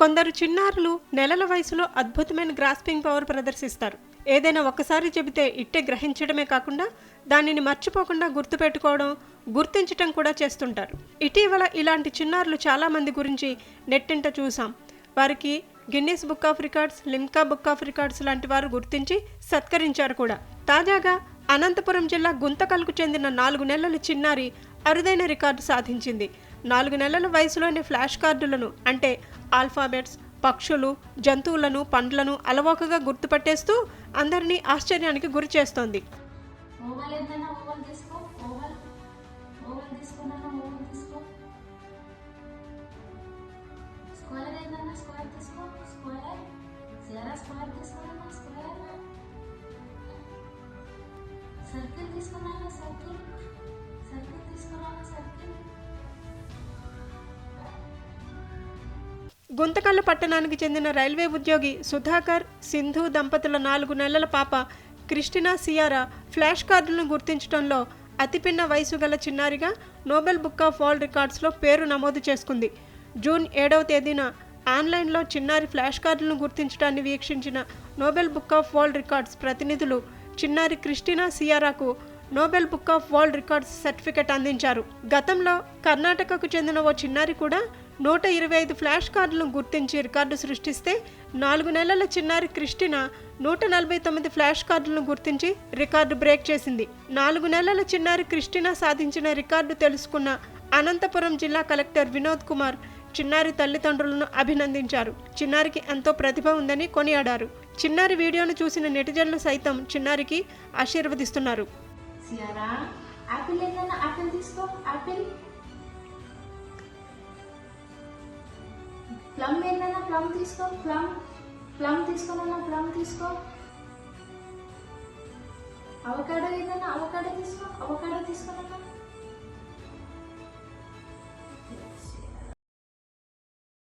కొందరు చిన్నారులు నెలల వయసులో అద్భుతమైన గ్రాస్పింగ్ పవర్ ప్రదర్శిస్తారు. ఏదైనా ఒక్కసారి చెబితే ఇట్టే గ్రహించడమే కాకుండా దానిని మర్చిపోకుండా గుర్తుపెట్టుకోవడం గుర్తించటం కూడా చేస్తుంటారు. ఇటీవల ఇలాంటి చిన్నారులు చాలామంది గురించి నెట్టింట చూసాం వారికి Guinness book of records Limca book of records లాంటి వారు గుర్తించి సత్కరించారు కూడా. తాజాగా అనంతపురం జిల్లా గుంతకల్కు చెందిన నాలుగు నెలల చిన్నారి అరుదైన రికార్డు సాధించింది. నాలుగు నెలల వయసులోని ఫ్లాష్ కార్డులను అంటే ఆల్ఫాబెట్స్ పక్షులు జంతువులను పండ్లను అలవోకగా గుర్తుపట్టేస్తూ అందరినీ ఆశ్చర్యానికి గురి చేస్తోంది. సర్కిల్ తీసుకున్నాను సర్కిల్ సర్కిల్ గుంతకల్లు పట్టణానికి చెందిన రైల్వే ఉద్యోగి సుధాకర్ సింధు దంపతుల నాలుగు నెలల పాప క్రిస్టినా సియారా ఫ్లాష్ కార్డులను గుర్తించడంలో అతిపిన్న వయసు గల చిన్నారిగా నోబెల్ బుక్ ఆఫ్ వరల్డ్ రికార్డ్స్లో పేరు నమోదు చేసుకుంది. జూన్ ఏడవ తేదీన ఆన్లైన్లో చిన్నారి ఫ్లాష్ కార్డులను గుర్తించడాన్ని వీక్షించిన Nobel book of world records ప్రతినిధులు చిన్నారి Christina సియారాకు Nobel book of world records certificate అందించారు. గతంలో కర్ణాటకకు చెందిన ఓ చిన్నారి కూడా నూట ఇరవై ఐదు ఫ్లాష్ కార్డులను గుర్తించి రికార్డు సృష్టిస్తే నాలుగు నెలల చిన్నారి క్రిస్టినా నూట నలభై తొమ్మిది ఫ్లాష్ కార్డులను గుర్తించి రికార్డు బ్రేక్ చేసింది. నాలుగు నెలల చిన్నారి క్రిస్టినా సాధించిన రికార్డు తెలుసుకున్న అనంతపురం జిల్లా కలెక్టర్ వినోద్ కుమార్ చిన్నారి తల్లిదండ్రులను అభినందించారు. చిన్నారికి ఎంతో ప్రతిభ ఉందని కొనియాడారు. చిన్నారి వీడియోను చూసిన నెటిజన్లు సైతం చిన్నారికి ఆశీర్వదిస్తున్నారు. ప్లమ్ ఏంటన్నా? ప్లమ్ తీసుకో. ప్లమ్ ప్లమ్ తీసుకోనన్నా? ప్లమ్ తీసుకో. అవకాడో ఏదైనా అవకాడో తీసుకో. అవకాడో తీసుకోనన్నా?